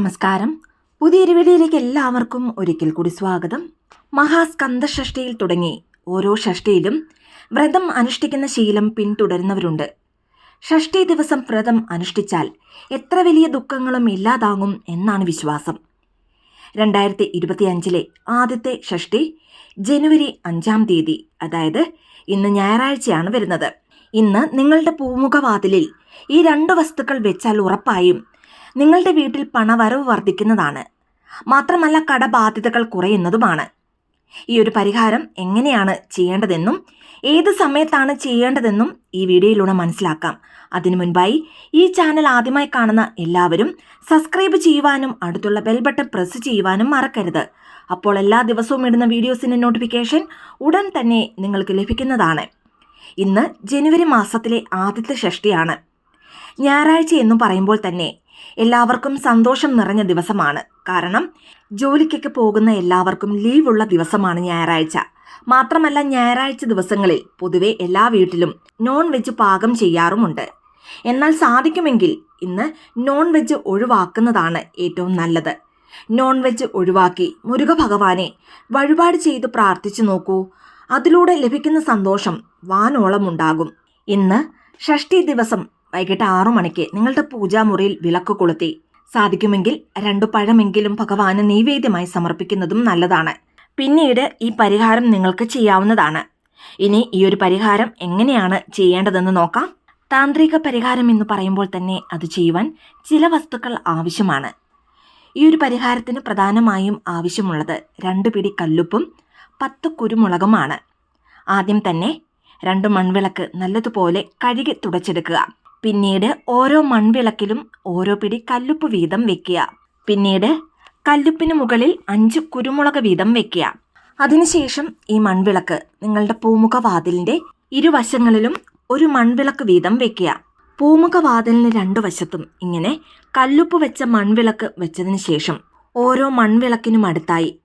നമസ്കാരം. പുതിയൊരു വീഡിയോയിലേക്ക് എല്ലാവർക്കും ഒരിക്കൽ കൂടി സ്വാഗതം. മഹാസ്കന്ദ ഷഷ്ടിയിൽ തുടങ്ങി ഓരോ ഷഷ്ടിയിലും വ്രതം അനുഷ്ഠിക്കുന്ന ശീലം പിന്തുടരുന്നവരുണ്ട്. ഷഷ്ടി ദിവസം വ്രതം അനുഷ്ഠിച്ചാൽ എത്ര വലിയ ദുഃഖങ്ങളും ഇല്ലാതാകും എന്നാണ് വിശ്വാസം. രണ്ടായിരത്തി ഇരുപത്തിയഞ്ചിലെ ആദ്യത്തെ ഷഷ്ടി ജനുവരി അഞ്ചാം തീയതി അതായത് ഇന്ന് ഞായറാഴ്ചയാണ് വരുന്നത്. ഇന്ന് നിങ്ങളുടെ പൂമുഖവാതിലിൽ ഈ രണ്ട് വസ്തുക്കൾ വെച്ചാൽ ഉറപ്പായും നിങ്ങളുടെ വീട്ടിൽ പണവരവ് വർദ്ധിക്കുന്നതാണ്. മാത്രമല്ല കടബാധ്യതകൾ കുറയുന്നതുമാണ്. ഈ ഒരു പരിഹാരം എങ്ങനെയാണ് ചെയ്യേണ്ടതെന്നും ഏത് സമയത്താണ് ചെയ്യേണ്ടതെന്നും ഈ വീഡിയോയിലൂടെ മനസ്സിലാക്കാം. അതിനു മുൻപായി ഈ ചാനൽ ആദ്യമായി കാണുന്ന എല്ലാവരും സബ്സ്ക്രൈബ് ചെയ്യുവാനും അടുത്തുള്ള ബെൽ ബട്ടൺ പ്രസ് ചെയ്യുവാനും മറക്കരുത്. അപ്പോൾ എല്ലാ ദിവസവും ഇടുന്ന വീഡിയോസിന്റെ നോട്ടിഫിക്കേഷൻ ഉടൻ തന്നെ നിങ്ങൾക്ക് ലഭിക്കുന്നതാണ്. ഇന്ന് ജനുവരി മാസത്തിലെ ആദ്യത്തെ ഷഷ്ടിയാണ്. ഞായറാഴ്ച എന്ന് പറയുമ്പോൾ തന്നെ എല്ലാവർക്കും സന്തോഷം നിറഞ്ഞ ദിവസമാണ്. കാരണം ജോലിക്കൊക്കെ പോകുന്ന എല്ലാവർക്കും ലീവുള്ള ദിവസമാണ് ഞായറാഴ്ച. മാത്രമല്ല ഞായറാഴ്ച ദിവസങ്ങളിൽ പൊതുവെ എല്ലാ വീട്ടിലും നോൺ വെജ് പാകം ചെയ്യാറുമുണ്ട്. എന്നാൽ സാധിക്കുമെങ്കിൽ ഇന്ന് നോൺ വെജ് ഒഴിവാക്കുന്നതാണ് ഏറ്റവും നല്ലത്. നോൺ വെജ് ഒഴിവാക്കി മുരുക ഭഗവാനെ വഴിപാട് ചെയ്ത് പ്രാർത്ഥിച്ചു നോക്കൂ. അതിലൂടെ ലഭിക്കുന്ന സന്തോഷം വാനോളം ഉണ്ടാകും ഇന്ന് ഷഷ്ടി ദിവസം വൈകിട്ട് ആറു മണിക്ക് നിങ്ങളുടെ പൂജാമുറിയിൽ വിളക്ക് കൊളുത്തി. സാധിക്കുമെങ്കിൽ രണ്ടു പഴമെങ്കിലും ഭഗവാന് നൈവേദ്യമായി സമർപ്പിക്കുന്നതും നല്ലതാണ്. പിന്നീട് ഈ പരിഹാരം നിങ്ങൾക്ക് ചെയ്യാവുന്നതാണ്. ഇനി ഈ ഒരു പരിഹാരം എങ്ങനെയാണ് ചെയ്യേണ്ടതെന്ന് നോക്കാം. താന്ത്രിക പരിഹാരം എന്ന് പറയുമ്പോൾ തന്നെ അത് ചെയ്യുവാൻ ചില വസ്തുക്കൾ ആവശ്യമാണ്. ഈ ഒരു പരിഹാരത്തിന് പ്രധാനമായും ആവശ്യമുള്ളത് രണ്ട് പിടി കല്ലുപ്പും പത്ത് കുരുമുളകുമാണ്. ആദ്യം തന്നെ രണ്ട് മൺവിളക്ക് നല്ലതുപോലെ കഴുകി തുടച്ചെടുക്കുക. പിന്നീട് ഓരോ മൺവിളക്കിലും ഓരോ പിടി കല്ലുപ്പ് വീതം വെക്കുക. പിന്നീട് കല്ലുപ്പിന് മുകളിൽ അഞ്ച് കുരുമുളക് വീതം വെക്കുക. അതിനുശേഷം ഈ മൺവിളക്ക് നിങ്ങളുടെ പൂമുഖവാതിലിന്റെ ഇരുവശങ്ങളിലും ഒരു മൺവിളക്ക് വീതം വെക്കുക. പൂമുഖവാതിലിന് രണ്ടു വശത്തും ഇങ്ങനെ കല്ലുപ്പ് വെച്ച മൺവിളക്ക് വെച്ചതിന് ശേഷം ഓരോ മൺവിളക്കിനും അടുത്തായി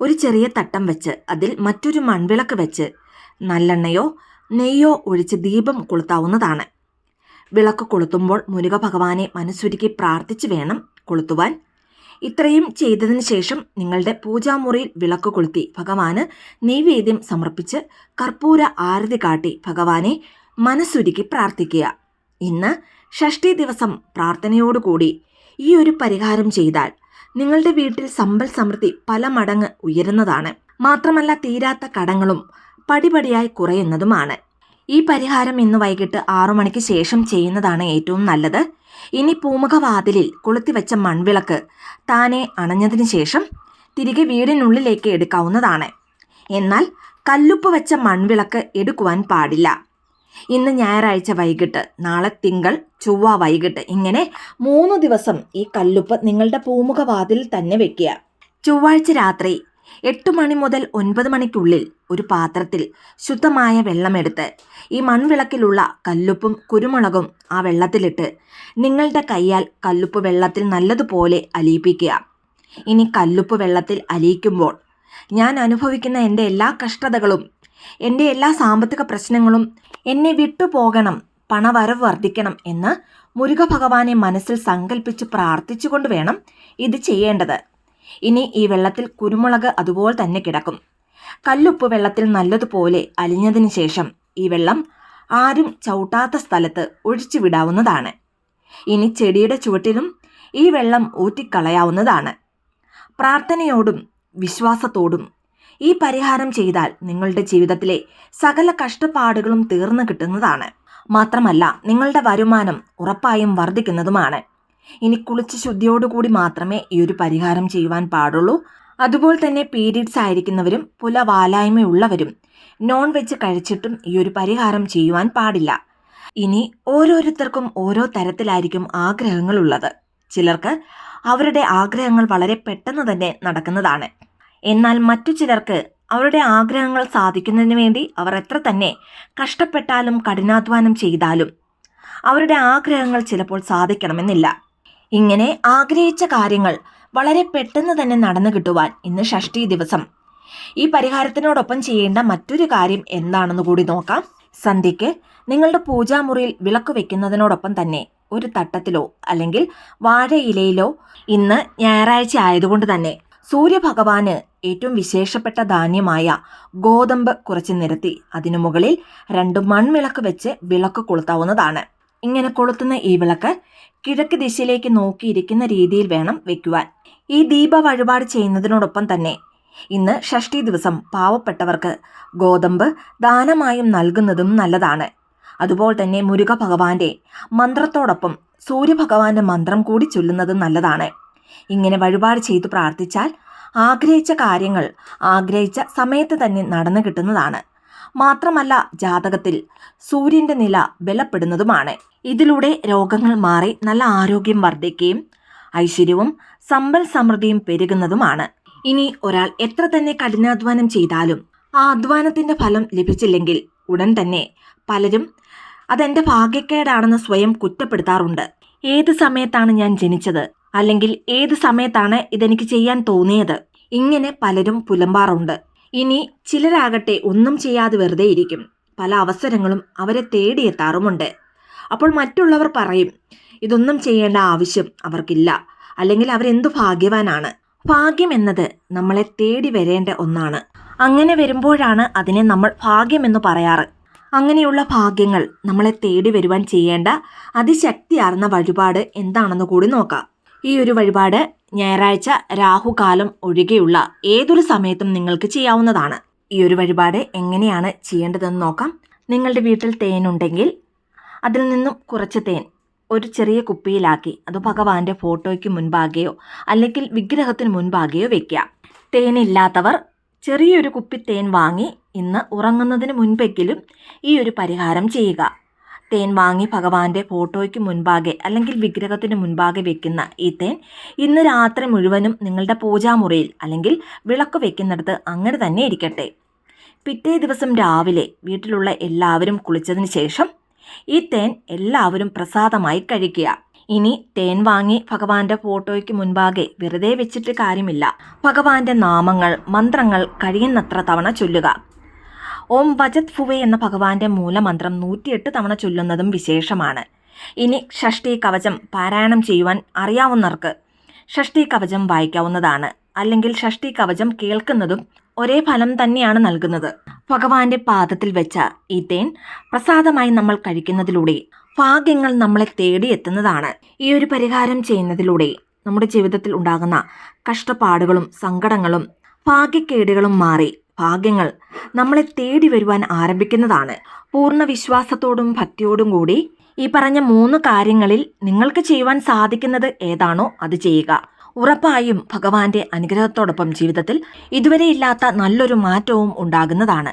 ഒരു ചെറിയ തട്ടം വെച്ച് അതിൽ മറ്റൊരു മൺവിളക്ക് വെച്ച് നല്ലെണ്ണയോ നെയ്യോ ഒഴിച്ച് ദീപം കൊളുത്താവുന്നതാണ്. വിളക്ക് കൊളുത്തുമ്പോൾ മുരുക ഭഗവാനെ മനസ്സുരുക്കി പ്രാർത്ഥിച്ചു വേണം കൊളുത്തുവാൻ. ഇത്രയും ചെയ്തതിന് ശേഷം നിങ്ങളുടെ പൂജാമുറിയിൽ വിളക്ക് കൊളുത്തി ഭഗവാന് നൈവേദ്യം സമർപ്പിച്ച് കർപ്പൂര ആരതി കാട്ടി ഭഗവാനെ മനസ്സുരുക്കി പ്രാർത്ഥിക്കുക. ഇന്ന് ഷഷ്ടി ദിവസം പ്രാർത്ഥനയോടുകൂടി ഈ ഒരു പരിഹാരം ചെയ്താൽ നിങ്ങളുടെ വീട്ടിൽ സമ്പൽ സമൃദ്ധി പല മടങ്ങ് ഉയരുന്നതാണ്. മാത്രമല്ല തീരാത്ത കടങ്ങളും പടിപടിയായി കുറയുന്നതുമാണ്. ഈ പരിഹാരം ഇന്ന് വൈകിട്ട് ആറു മണിക്ക് ശേഷം ചെയ്യുന്നതാണ് ഏറ്റവും നല്ലത്. ഇനി പൂമുഖവാതിലിൽ കൊളുത്തിവെച്ച മൺവിളക്ക് താനെ അണഞ്ഞതിന് ശേഷം തിരികെ വീടിനുള്ളിലേക്ക് എടുക്കാവുന്നതാണ്. എന്നാൽ കല്ലുപ്പ് വെച്ച മൺവിളക്ക് എടുക്കുവാൻ പാടില്ല. ഇന്ന് ഞായറാഴ്ച വൈകിട്ട് നാളെ തിങ്കൾ ചൊവ്വ വൈകിട്ട് ഇങ്ങനെ മൂന്ന് ദിവസം ഈ കല്ലുപ്പ് നിങ്ങളുടെ പൂമുഖവാതിൽ തന്നെ വെക്കുക. ചൊവ്വാഴ്ച രാത്രി എട്ട് മണി മുതൽ ഒൻപത് മണിക്കുള്ളിൽ ഒരു പാത്രത്തിൽ ശുദ്ധമായ വെള്ളമെടുത്ത് ഈ മൺവിളക്കിലുള്ള കല്ലുപ്പും കുരുമുളകും ആ വെള്ളത്തിലിട്ട് നിങ്ങളുടെ കൈയാൽ കല്ലുപ്പ് വെള്ളത്തിൽ നല്ലതുപോലെ അലിയിപ്പിക്കുക. ഇനി കല്ലുപ്പ് വെള്ളത്തിൽ അലിയിക്കുമ്പോൾ ഞാൻ അനുഭവിക്കുന്ന എന്റെ എല്ലാ കഷ്ടതകളും എന്റെ എല്ലാ സാമ്പത്തിക പ്രശ്നങ്ങളും എന്നെ വിട്ടുപോകണം പണവരവ് വർദ്ധിക്കണം എന്ന് മുരുക ഭഗവാനെ മനസ്സിൽ സങ്കല്പിച്ച് പ്രാർത്ഥിച്ചുകൊണ്ട് വേണം ഇത് ചെയ്യേണ്ടത്. ഇനി ഈ വെള്ളത്തിൽ കുരുമുളക് അതുപോലെ തന്നെ കിടക്കും. കല്ലുപ്പ് വെള്ളത്തിൽ നല്ലതുപോലെ അലിഞ്ഞതിന് ശേഷം ഈ വെള്ളം ആരും ചവിട്ടാത്ത സ്ഥലത്ത് ഒഴിച്ചു വിടാവുന്നതാണ്. ഇനി ചെടിയുടെ ചുവട്ടിലും ഈ വെള്ളം ഊറ്റിക്കളയാവുന്നതാണ്. പ്രാർത്ഥനയോടും വിശ്വാസത്തോടും ഈ പരിഹാരം ചെയ്താൽ നിങ്ങളുടെ ജീവിതത്തിലെ സകല കഷ്ടപ്പാടുകളും തീർന്നു കിട്ടുന്നതാണ്. മാത്രമല്ല നിങ്ങളുടെ വരുമാനം ഉറപ്പായും വർദ്ധിക്കുന്നതുമാണ്. ഇനി കുളിച്ച് ശുദ്ധിയോടുകൂടി മാത്രമേ ഈ ഒരു പരിഹാരം ചെയ്യുവാൻ പാടുള്ളൂ. അതുപോലെ തന്നെ പീരീഡ്സ് ആയിരിക്കുന്നവരും പുലവാലായ്മയുള്ളവരും നോൺ വെജ് കഴിച്ചിട്ടും ഈ ഒരു പരിഹാരം ചെയ്യുവാൻ പാടില്ല. ഇനി ഓരോരുത്തർക്കും ഓരോ തരത്തിലായിരിക്കും ആഗ്രഹങ്ങളുള്ളത്. ചിലർക്ക് അവരുടെ ആഗ്രഹങ്ങൾ വളരെ പെട്ടെന്ന് തന്നെ നടക്കുന്നതാണ്. എന്നാൽ മറ്റു ചിലർക്ക് അവരുടെ ആഗ്രഹങ്ങൾ സാധിക്കുന്നതിന് വേണ്ടി അവർ എത്ര തന്നെ കഷ്ടപ്പെട്ടാലും കഠിനാധ്വാനം ചെയ്താലും അവരുടെ ആഗ്രഹങ്ങൾ ചിലപ്പോൾ സാധിക്കണമെന്നില്ല. ഇങ്ങനെ ആഗ്രഹിച്ച കാര്യങ്ങൾ വളരെ പെട്ടെന്ന് തന്നെ നടന്നു കിട്ടുവാൻ ഇന്ന് ഷഷ്ടി ദിവസം. ഈ പരിഹാരത്തിനോടൊപ്പം ചെയ്യേണ്ട മറ്റൊരു കാര്യം എന്താണെന്ന് കൂടി നോക്കാം. സന്ധ്യയ്ക്ക് നിങ്ങളുടെ പൂജാമുറിയിൽ വിളക്ക് വെക്കുന്നതിനോടൊപ്പം തന്നെ ഒരു തട്ടത്തിലോ അല്ലെങ്കിൽ വാഴയിലയിലോ ഇന്ന് ഞായറാഴ്ച ആയതുകൊണ്ട് തന്നെ സൂര്യഭഗവാന് ഏറ്റവും വിശേഷപ്പെട്ട ധാന്യമായ ഗോതമ്പ് കുറച്ച് നിരത്തി അതിനു മുകളിൽ രണ്ട് മൺവിളക്ക് വെച്ച് വിളക്ക് കൊളുത്താവുന്നതാണ്. ഇങ്ങനെ കൊളുത്തുന്ന ഈ വിളക്ക് കിഴക്ക് ദിശയിലേക്ക് നോക്കിയിരിക്കുന്ന രീതിയിൽ വേണം വെക്കുവാൻ. ഈ ദീപ വഴിപാട് ചെയ്യുന്നതിനോടൊപ്പം തന്നെ ഇന്ന് ഷഷ്ടി ദിവസം പാവപ്പെട്ടവർക്ക് ഗോതമ്പ് ദാനമായും നൽകുന്നതും നല്ലതാണ്. അതുപോലെ തന്നെ മുരുക ഭഗവാന്റെ മന്ത്രത്തോടൊപ്പം സൂര്യഭഗവാന്റെ മന്ത്രം കൂടി ചൊല്ലുന്നത് നല്ലതാണ്. ഇങ്ങനെ വഴിപാട് ചെയ്തു പ്രാർത്ഥിച്ചാൽ ആഗ്രഹിച്ച കാര്യങ്ങൾ ആഗ്രഹിച്ച സമയത്ത് തന്നെ നടന്നു കിട്ടുന്നതാണ്. മാത്രമല്ല ജാതകത്തിൽ സൂര്യന്റെ നില ബലപ്പെടുന്നതുമാണ്. ഇതിലൂടെ രോഗങ്ങൾ മാറി നല്ല ആരോഗ്യം വർദ്ധിക്കുകയും ഐശ്വര്യവും സമ്പൽ സമൃദ്ധിയും പെരുകുന്നതുമാണ്. ഇനി ഒരാൾ എത്ര തന്നെ കഠിനാധ്വാനം ചെയ്താലും ആ അധ്വാനത്തിന്റെ ഫലം ലഭിച്ചില്ലെങ്കിൽ ഉടൻ തന്നെ പലരും അതെന്റെ ഭാഗ്യക്കേടാണെന്ന് സ്വയം കുറ്റപ്പെടുത്താറുണ്ട്. ഏത് സമയത്താണ് ഞാൻ ജനിച്ചത്? അല്ലെങ്കിൽ ഏത് സമയത്താണ് ഇതെനിക്ക് ചെയ്യാൻ തോന്നിയത്? ഇങ്ങനെ പലരും പുലമ്പാറുണ്ട്. ഇനി ചിലരാകട്ടെ ഒന്നും ചെയ്യാതെ വെറുതെ ഇരിക്കും. പല അവസരങ്ങളും അവരെ തേടിയെത്താറുമുണ്ട്. അപ്പോൾ മറ്റുള്ളവർ പറയും ഇതൊന്നും ചെയ്യേണ്ട ആവശ്യം അവർക്കില്ല. അല്ലെങ്കിൽ അവരെന്തു ഭാഗ്യവാനാണ്? ഭാഗ്യം എന്നത് നമ്മളെ തേടി വരേണ്ട ഒന്നാണ്. അങ്ങനെ വരുമ്പോഴാണ് അതിനെ നമ്മൾ ഭാഗ്യമെന്ന് പറയാറ്. അങ്ങനെയുള്ള ഭാഗ്യങ്ങൾ നമ്മളെ തേടി വരുവാൻ ചെയ്യേണ്ട അതിശക്തിയാർന്ന വഴിപാട് എന്താണെന്ന് കൂടി നോക്കാം. ഈ ഒരു വഴിപാട് ഞായറാഴ്ച രാഹുകാലം ഒഴികെയുള്ള ഏതൊരു സമയത്തും നിങ്ങൾക്ക് ചെയ്യാവുന്നതാണ്. ഈ ഒരു വഴിപാട് എങ്ങനെയാണ് ചെയ്യേണ്ടതെന്ന് നോക്കാം. നിങ്ങളുടെ വീട്ടിൽ തേനുണ്ടെങ്കിൽ അതിൽ നിന്നും കുറച്ച് തേൻ ഒരു ചെറിയ കുപ്പിയിലാക്കി അത് ഭഗവാന്റെ ഫോട്ടോയ്ക്ക് മുൻപാകെയോ അല്ലെങ്കിൽ വിഗ്രഹത്തിന് മുൻപാകെയോ വെക്കുക. തേനില്ലാത്തവർ ചെറിയൊരു കുപ്പി തേൻ വാങ്ങി ഇന്ന് ഉറങ്ങുന്നതിന് മുൻപെങ്കിലും ഈ ഒരു പരിഹാരം ചെയ്യുക. തേൻ വാങ്ങി ഭഗവാന്റെ ഫോട്ടോയ്ക്ക് മുൻപാകെ അല്ലെങ്കിൽ വിഗ്രഹത്തിന് മുൻപാകെ വെക്കുന്ന ഈ തേൻ ഇന്ന് രാത്രി മുഴുവനും നിങ്ങളുടെ പൂജാമുറിയിൽ അല്ലെങ്കിൽ വിളക്ക് വെക്കുന്നിടത്ത് അങ്ങനെ തന്നെ ഇരിക്കട്ടെ. പിറ്റേ ദിവസം രാവിലെ വീട്ടിലുള്ള എല്ലാവരും കുളിച്ചതിന് ശേഷം ഈ തേൻ എല്ലാവരും പ്രസാദമായി കഴിക്കുക. ഇനി തേൻ വാങ്ങി ഭഗവാന്റെ ഫോട്ടോയ്ക്ക് മുൻപാകെ വെറുതെ വെച്ചിട്ട് കാര്യമില്ല. ഭഗവാന്റെ നാമങ്ങൾ മന്ത്രങ്ങൾ കഴിയുന്നത്ര തവണ ചൊല്ലുക. ഓം വജത് ഫുവെ എന്ന ഭഗവാന്റെ മൂലമന്ത്രം നൂറ്റിയെട്ട് തവണ ചൊല്ലുന്നതും വിശേഷമാണ്. ഇനി ഷഷ്ടി കവചം പാരായണം ചെയ്യുവാൻ അറിയാവുന്നവർക്ക് ഷഷ്ടി കവചം വായിക്കാവുന്നതാണ്. അല്ലെങ്കിൽ ഷഷ്ടി കവചം കേൾക്കുന്നതും ഒരേ ഫലം തന്നെയാണ് നൽകുന്നത്. ഭഗവാന്റെ പാദത്തിൽ വെച്ച ഈ തേൻ പ്രസാദമായി നമ്മൾ കഴിക്കുന്നതിലൂടെ ഭാഗ്യങ്ങൾ നമ്മളെ തേടിയെത്തുന്നതാണ് ഈ ഒരു പരിഹാരം ചെയ്യുന്നതിലൂടെ നമ്മുടെ ജീവിതത്തിൽ ഉണ്ടാകുന്ന കഷ്ടപ്പാടുകളും സങ്കടങ്ങളും ഭാഗ്യക്കേടുകളും മാറി ഭാഗ്യങ്ങൾ നമ്മളെ തേടി വരുവാൻ ആരംഭിക്കുന്നതാണ്. പൂർണ വിശ്വാസത്തോടും ഭക്തിയോടും കൂടി ഈ പറഞ്ഞ മൂന്ന് കാര്യങ്ങളിൽ നിങ്ങൾക്ക് ചെയ്യുവാൻ സാധിക്കുന്നത് ഏതാണോ അത് ചെയ്യുക. ഉറപ്പായും ഭഗവാന്റെ അനുഗ്രഹത്തോടൊപ്പം ജീവിതത്തിൽ ഇതുവരെ ഇല്ലാത്ത നല്ലൊരു മാറ്റവും ഉണ്ടാകുന്നതാണ്.